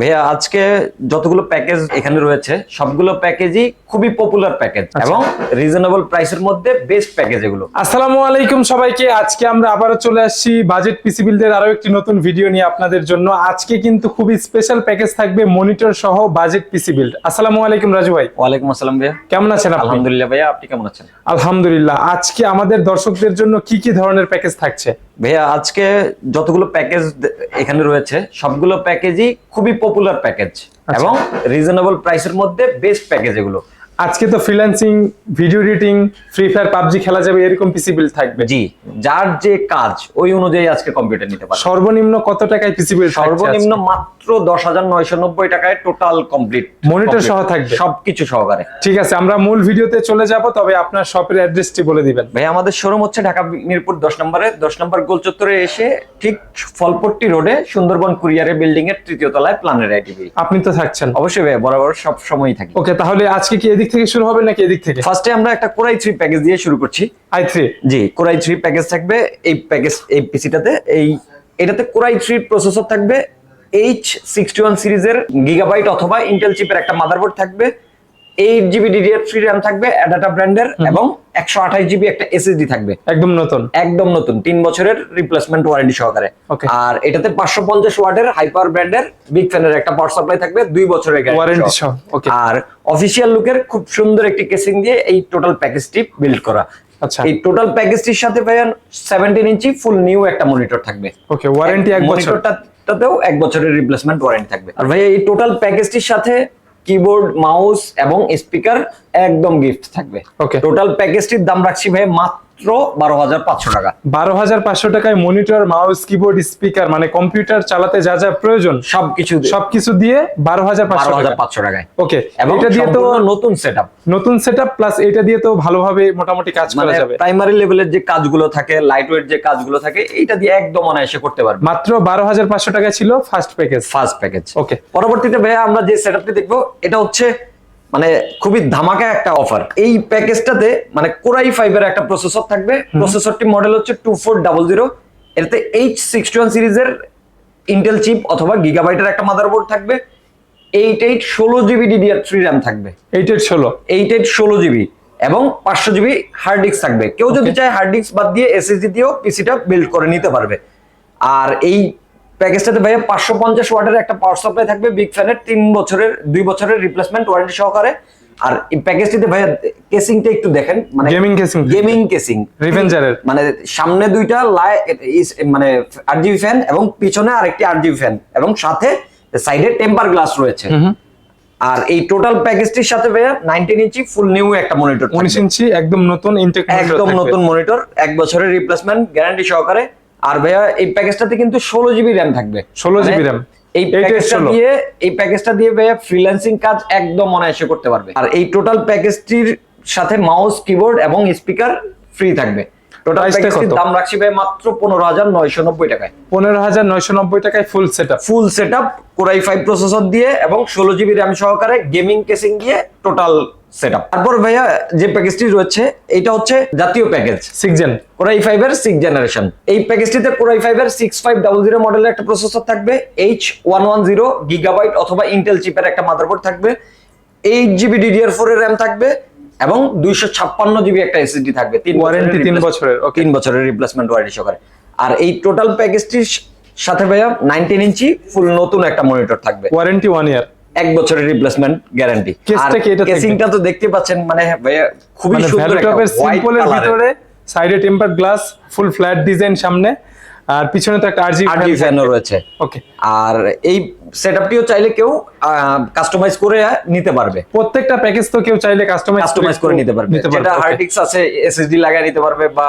ভাইয়া আজকে যতগুলো প্যাকেজ এখানে রয়েছে সবগুলো প্যাকেজই খুবই পপুলার প্যাকেজ আচ্ছা। এবং রিজনেবল প্রাইসের মধ্যে বেস্ট প্যাকেজ এগুলো। আসসালামু আলাইকুম সবাইকে। আজকে আমরা আবারও চলে আসছি বাজেট পিসি বিল্ডের আরও একটি নতুন ভিডিও নিয়ে আপনাদের জন্য। আজকে কিন্তু খুবই স্পেশাল প্যাকেজ থাকবে মনিটর সহ বাজেট পিসি বিল্ড আসসালামু আলাইকুম রাজু ভাই। ওয়ালাইকুম আসসালাম ভাইয়া। কেমন আছেন আপনি? আলহামদুলিল্লাহ ভাইয়া আপনি কেমন আছেন? আলহামদুলিল্লাহ। আজকে আমাদের দর্শকদের জন্য কি কি ধরনের প্যাকেজ থাকছে? ভাইয়া আজকে যতগুলো প্যাকেজ এখানে রয়েছে সবগুলো প্যাকেজই খুবই পপুলার প্যাকেজ আচ্ছা। এবং রিজনেবল প্রাইসের মধ্যে বেস্ট প্যাকেজ এগুলো আজকে তো freelancing video editing Free Fire PUBG খেলা যাবে এরকম পিসি বিল্ড থাকবে। জি যার যে কাজ ওই অনুযায়ী আজকে কম্পিউটার নিতে পারে সর্বনিম্ন কত টাকায় পিসি বিল্ড সর্বনিম্ন মাত্র দশ হাজার নয়শো নব্বই টাকায় টোটাল কমপ্লিট Monitor সহ থাকবে? সবকিছু সহকারে। ঠিক আছে আমরা মূল ভিডিওতে চলে যাব তবে আপনার শপের অ্যাড্রেসটি বলে দিবেন। ভাই আমাদের শোরুম হচ্ছে ঢাকা মিরপুর দশ নম্বরে। দশ নম্বর গোল চত্বরে এসে ঠিক ফলপট্টি রোডে সুন্দরবন কুরিয়ারের বিল্ডিং এর তৃতীয় তলায় প্ল্যানের আইটিভি আপনি তো থাকছেন। অবশ্যই ভাই বরাবর সব সময়ই থাকি। ওকে তাহলে আজকে কি এদিক থেকে শুরু হবে নাকি এদিক থেকে? ফার্স্টে আমরা একটা কোরাই থ্রি প্যাকেজ দিয়ে শুরু করছি। I three G core i three package থাকবে এই প্যাকেজ এই পিসিটাতে এই এটাতে কোরাই থ্রি প্রসেসর থাকবে এইচ সিক্সটি ওয়ান সিরিজের গিগাবাইট অথবা ইন্টেল চিপের একটা মাদারবোর্ড থাকবে। Eight GB DDR three RAM থাকবে অ্যাডাটা ব্র্যান্ডের এবং একশো আঠাশ জিবি একটা এসএসডি থাকবে। একদম নতুন। একদম নতুন তিন বছরের রিপ্লেসমেন্ট ওয়ারেন্টি সহকারে। আর এটাতে পাঁচশো পঞ্চাশ ওয়াটের হাইপার ব্র্যান্ডের বিগ ফ্যানের একটা পাওয়ার সাপ্লাই থাকবে দুই বছরের ওয়ারেন্টি সহ। আর অফিসিয়াল লুকের খুব সুন্দর একটি কেসিং দিয়ে এই টোটাল প্যাকেজটি বিল্ড করা। আচ্ছা। এই টোটাল প্যাকেজটির সাথে ভাইয়া সেভেন্টিন ইঞ্চি ফুল নিউ একটা মনিটর থাকবে। ওকে ওয়ারেন্টি এক বছর। মনিটরটাতেও এক বছরের রিপ্লেসমেন্ট ওয়ারেন্টি থাকবে। আর ভাইয়া এই টোটাল প্যাকেজটির সাথে কিবোর্ড মাউস এবং স্পিকার একদম গিফট থাকবে। ওকে টোটাল প্যাকেজটির দাম রাখছি ভাই মাত্র বারো হাজার পাঁচশো টাকা। বারো হাজার পাঁচশো টাকায় মনিটর মাউস কিবোর্ড স্পিকার মানে কম্পিউটার চালাতে যা যা প্রয়োজন সবকিছু সবকিছু দিয়ে বারো হাজার বারো হাজার পাঁচশো টাকায়। ওকে এবং এটা দিয়ে তো নতুন সেট নতুন সেট প্লাস এটা দিয়ে তো ভালোভাবে মোটামুটি কাজ মানে করা যাবে। প্রাইমারি লেভেলের যে কাজগুলো থাকে লাইট ওয়েট যে কাজগুলো থাকে এইটা দিয়ে একদম অনায়াসে করতে পারবে। মাত্র বারো হাজার পাঁচশো টাকা ছিল first package first package okay পরবর্তীতে ভাইয়া আমরা যে সেটআপটি দেখব এটা হচ্ছে মানে খুবই ধামাকা একটা অফার এই প্যাকেজটাতে মানে কোরাই ফাইভের একটা প্রসেসর থাকবে। প্রসেসরটি মডেল হচ্ছে টু ফোর ডাবল জিরো এটাতে এইচ সিক্সটি ওয়ান সিরিজের ইন্টেল চিপ অথবা গিগাবাইটের একটা মাদারবোর্ড থাকবে। এইট এইট ষোলো জিবি ডিডিআর থ্রি র্যাম থাকবে। এইটের ষোলো। এইট এইট ষোলো জিবি এবং পাঁচশো জিবি হার্ড ডিস্ক থাকবে। কেউ যদি চায় হার্ড ডিস্ক বাদ দিয়ে এসএসডি দিয়েও পিসিটা বিল্ড করে নিতে পারবে। আর এই প্যাকেজটাতে ভাইয়া পাঁচশো পঞ্চাশ ওয়াটের একটা পাওয়ার সাপ্লাই থাকবে বিগ ফ্যানের তিন বছরের দুই বছরের রিপ্লেসমেন্ট ওয়ারেন্টি সহকারে। আর এই প্যাকেজটিতে ভাইয়া কেসিংটা একটু দেখেন মানে Gaming casing। গেমিং কেসিং Revenger-এর। মানে সামনে দুইটা লাই মানে আট জিবি ফ্যান এবং পিছনে আরেকটি আট জিবি ফ্যান এবং সাথে সাইডে টেম্পার গ্লাস রয়েছে। আর এই টোটাল প্যাকেজটির সাথে ভাইয়া নাইনটিন ইঞ্চি ফুল নিউ একটা মনিটর উনিশ ইঞ্চি একদম নতুন ইনটেক একদম নতুন মনিটর এক বছরের রিপ্লেসমেন্ট গ্যারান্টি সহকারে। আর ভাইয়া এই প্যাকেজটাতে কিন্তু ষোলো জিবি র্যাম থাকবে। ষোলো জিবি র্যাম এই এইটাই প্যাকেজটা দিয়ে এই প্যাকেজটা দিয়ে ভাইয়া ফ্রিল্যান্সিং কাজ একদম অনায়াসে করতে পারবে। আর এই টোটাল প্যাকেজটির সাথে মাউস কিবোর্ড এবং স্পিকার ফ্রি থাকবে। টোটাল? দাম রাখছি ভাই মাত্র পনেরো হাজার নয়শো নব্বই টাকায়। পনেরো হাজার নয়শো নব্বই টাকায় full setup full setup core i five processor দিয়ে এবং ষোলো জিবি র্যাম সহকারে গেমিং কেসিং দিয়ে টোটাল সেট আপ তারপর ভাইয়া যে প্যাকেজটি রয়েছে এটা হচ্ছে জাতীয় package six gen core i five এর সিক্স জেনারেশন এই প্যাকেজটিতে কোরাই ফাইভ এর সিক্স ফাইভ ডাবল জিরো মডেলের একটা প্রসেসর থাকবে H one one zero Gigabyte অথবা ইন্টেল চিপের একটা মাদারবোর্ড থাকবে এইট জিবি ডিডিআর ফোর এর র্যাম থাকবে এবং দুইশো ছাপ্পান্ন জিবি একটা এসএসডি থাকবে তিন Warranty তিন বছরের. তিন বছরের রিপ্লেসমেন্ট ওয়ারেন্টি সহকারে। আর এই টোটাল প্যাকেজটির সাথে ভাইয়া নাইনটিন ইঞ্চি ফুল নতুন একটা মনিটর থাকবে। ওয়ারেন্টি ওয়ান ইয়ার এক বছরের রিপ্লেসমেন্ট গ্যারান্টি? কেসিংটা তো দেখতে পাচ্ছেন মানে ভাইয়া খুবই মানে সুন্দর একটা সিম্পলের ভিতরে সাইডে temper glass full flat design সামনে। আর পিছনে তো একটা আরজি আরজি ফ্যানও রয়েছে। ওকে আর এই সেটআপটিও চাইলে কেউ কাস্টমাইজ করে নিতে পারবে। প্রত্যেকটা প্যাকেজ তো কেউ চাইলে কাস্টমাইজ কাস্টমাইজ করে নিতে পারবে। যেটা হার্ডিক্স আছে এসএসডি লাগিয়ে নিতে পারবে বা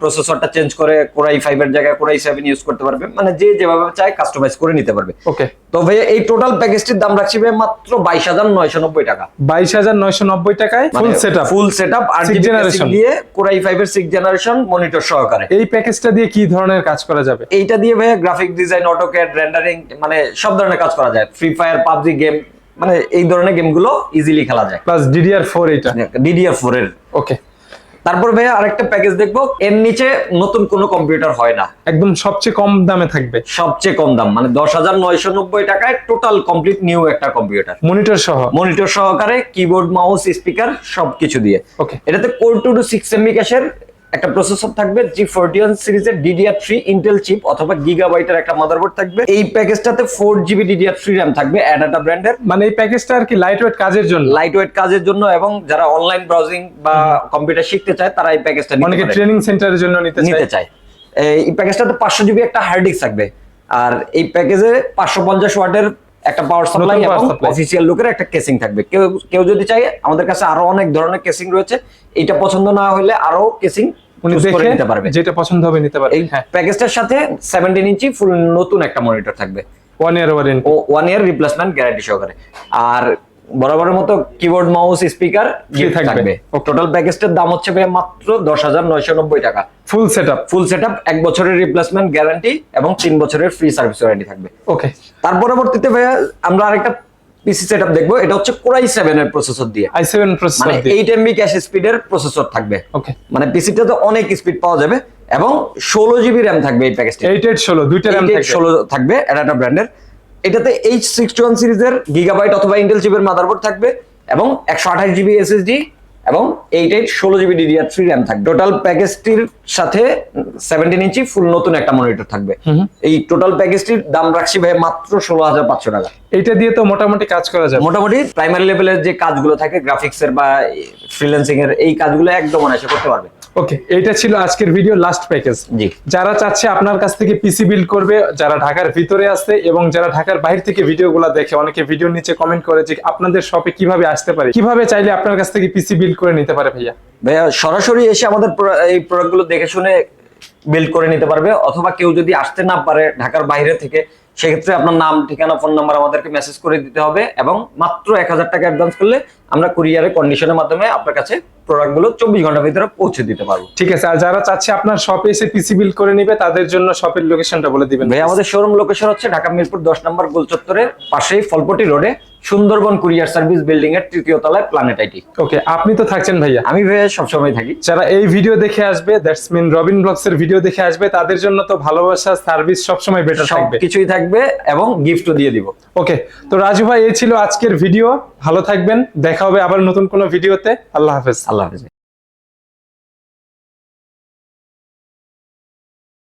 প্রসেসরটা চেঞ্জ করে কোরাই 5 এর জায়গায় কোরাই 7 ইউজ করতে পারবে। মানে যে যেভাবে চায় কাস্টমাইজ করে নিতে পারবে। ওকে তো ভাই এই টোটাল প্যাকেজটির দাম রাখছি ভাই মাত্র 22990 টাকা। বাইশ হাজার নয়শো নব্বই টাকায় full set up full setup আর Six generation। দিয়ে কোরাই 5 এর 6 জেনারেশন মনিটর সহকারে। এই প্যাকেজটা দিয়ে কি ধরনের কাজ করা যাবে? এইটা দিয়ে ভাইয়া গ্রাফিক ডিজাইন অটোক্যাড রেন্ডারিং মানে সব ধরনের কাজ করা যায়। ফ্রি ফায়ার পাবজি গেম মানে এই ধরনের গেমগুলো ইজিলি খেলা যায়। প্লাস ডিডিআর ফোর এইটা। ডিডিআর ফোর এর। ওকে তারপর ভাইয়া আরেকটা প্যাকেজ দেখব। এর নিচে নতুন কোন কম্পিউটার হয় না। একদম সবচেয়ে কম দামে থাকবে। সবচেয়ে কম দাম মানে দশ হাজার নয়শো নব্বই টাকায় টোটাল কমপ্লিট নিউ একটা কম্পিউটার মনিটর সহ? মনিটর সহকারে কিবোর্ড মাউস স্পিকার সবকিছু দিয়ে। ওকে এটাতে core two two six MB ক্যাশের একটা প্রসেসর থাকবে জি ফোরটিওয়ান সিরিজের ডিডিআর থ্রি ইন্টেল চিপ অথবা গিগাবাইটের একটা মাদারবোর্ড থাকবে। এই প্যাকেজটাতে four GB DDR three RAM থাকবে অ্যাডাটা ব্র্যান্ডের মানে এই প্যাকেজটা আর কি লাইট ওয়েট কাজের জন্য? লাইট ওয়েট কাজের জন্য এবং যারা অনলাইন ব্রাউজিং বা কম্পিউটার শিখতে চায় তারা এই প্যাকেজটা অনেকে ট্রেনিং সেন্টারের জন্য নিতে চায়। এই প্যাকেজটাতে পাঁচশো জিবি একটা হার্ড ডিস্ক থাকবে। আর এই প্যাকেজে পাঁচশো পঞ্চাশ ওয়াটের একটা পাওয়ার সাপ্লাই এবং অফিসিয়াল লোকের একটা কেসিং থাকবে। কেউ কেউ যদি চায় আমাদের কাছে আরও অনেক ধরনের কেসিং রয়েছে। এটা পছন্দ না হলে আরও কেসিং উনি করে দেখে নিতে পারবে। যেটা পছন্দ হবে নিতে পারবে। এই প্যাকেজটার সাথে সেভেন্টিন ইঞ্চি ফুল নতুন একটা মনিটর থাকবে। ওয়ান ইয়ার ওয়ারেন্টি ও ওয়ান ইয়ার রিপ্লেসমেন্ট গ্যারান্টি সহকারে। আর বরাবরের মতো কিবোর্ড মাউস স্পিকার থাকবে। টোটাল প্যাকেজটার দাম হচ্ছে মাত্র দশ হাজার নয়শো নব্বই টাকা। ফুল সেটআপ ফুল সেটআপ এক বছরের রিপ্লেসমেন্ট গ্যারান্টি এবং তিন বছরের ফ্রি সার্ভিস ওয়ারেন্টি থাকবে। ওকে তার পরবর্তীতে ভাইয়া আমরা আরেকটা পিসি সেটআপ দেখব এটা হচ্ছে কোরাই সেভেন এর প্রসেসর দিয়ে। i7 প্রসেসর মানে দিয়ে। এইট এমবি ক্যাশ স্পিডের প্রসেসর থাকবে। ওকে মানে পিসিটাতে অনেক স্পিড পাওয়া যাবে এবং ষোলো জিবি র্যাম থাকবে এই প্যাকেজটি 8 ষোলো দুইটা র্যাম থাকবে। ষোলো থাকবে এটা ব্র্যান্ডের এটাতে এইচ সিক্সটি ওয়ান সিরিজের গিগাবাইট অথবা ইন্টেল চিপের মাদারবোর্ড থাকবে এবং একশো আঠাশ জিবি এসএসডি এবং এইটাই এইট ষোলো জিবি ডিডিআর থ্রি র্যাম থাকবে। টোটাল প্যাকেজটির সাথে সেভেন্টিন ইঞ্চি ফুল নতুন একটা মনিটর থাকবে। এই টোটাল প্যাকেজটির দাম রাখছি ভাই মাত্র ষোলো হাজার পাঁচশো টাকা। এটা দিয়ে তো মোটামুটি কাজ করা যায় মোটামুটি প্রাইমারি লেভেলের যে কাজগুলো থাকে গ্রাফিক্স এর বা ফ্রিল্যান্সিং এর এই কাজগুলো একদম অনায়াসে করতে পারবে। ওকে এইটা ছিল আজকের ভিডিও লাস্ট প্যাকেজ জি। যারা চাচ্ছে আপনার কাছ থেকে পিসি বিল্ড করবে যারা ঢাকার ভিতরে এবং যারা ঢাকার বাইরে থেকে ভিডিওগুলো দেখে অনেকে ভিডিওর নিচে কমেন্ট করে যে আপনাদের শপে কীভাবে আসতে পারে? কীভাবে চাইলে আপনার কাছ থেকে পিসি বিল্ড করে নিতে পারে ভাইয়া? ভাইয়া সরাসরি এসে আমাদের এই প্রোডাক্টগুলো দেখে শুনে বিল্ড করে নিতে পারবে অথবা কেউ যদি আসতে না পারে ঢাকার বাইরে থেকে সেক্ষেত্রে আপনার নাম ঠিকানা ফোন নাম্বার আমাদেরকে মেসেজ করে দিতে হবে এবং মাত্র এক হাজার টাকা অ্যাডভান্স করলে আমরা কুরিয়ারে কন্ডিশনের মাধ্যমে আপনার কাছে প্রোডাক্টগুলো চব্বিশ ঘণ্টার ভিতরে পৌঁছে দিতে পারব। ঠিক আছে আর যারা চাচ্ছে আপনার শপে এসে পিসি বিল্ড করে নিবে তাদের জন্য শপের লোকেশনটা বলে দিবেন। ভাই আমাদের শোরুম লোকেশন হচ্ছে ঢাকা মিরপুর দশ নম্বর গোল চত্বরের পাশেই ফলপটি রোডে সুন্দরবন কুরিয়ার সার্ভিস বিল্ডিং এর তৃতীয় তলায় প্ল্যানেট আইটি ওকে আপনি তো থাকছেন ভাইয়া। আমি ভাইয়া সবসময় থাকি। যারা এই ভিডিও দেখে আসবে দ্যাটস মিন রবিন ব্লগস এর ভিডিও দেখে আসবে তাদের জন্য তো ভালোবাসা সার্ভিস সবসময় বেটার থাকবে। কিছুই থাকবে এবং গিফটও দিয়ে দিব। ওকে তো রাজু ভাই এই ছিল আজকের ভিডিও ভালো থাকবেন। দেখা হবে আবার নতুন কোনো ভিডিওতে আল্লাহ হাফেজ। আল্লাহ হাফিজ।